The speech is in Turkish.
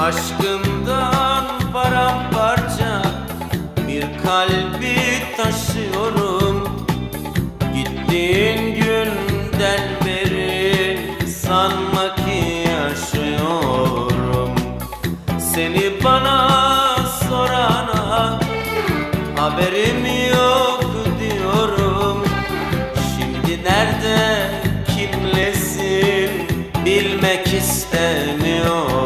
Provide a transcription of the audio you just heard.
Aşkımdan paramparça bir kalbi taşıyorum. Gittiğin günden beri sanma ki yaşıyorum. Seni bana sorana haberim yok diyorum. Şimdi nerede kimlesin bilmek istemiyorum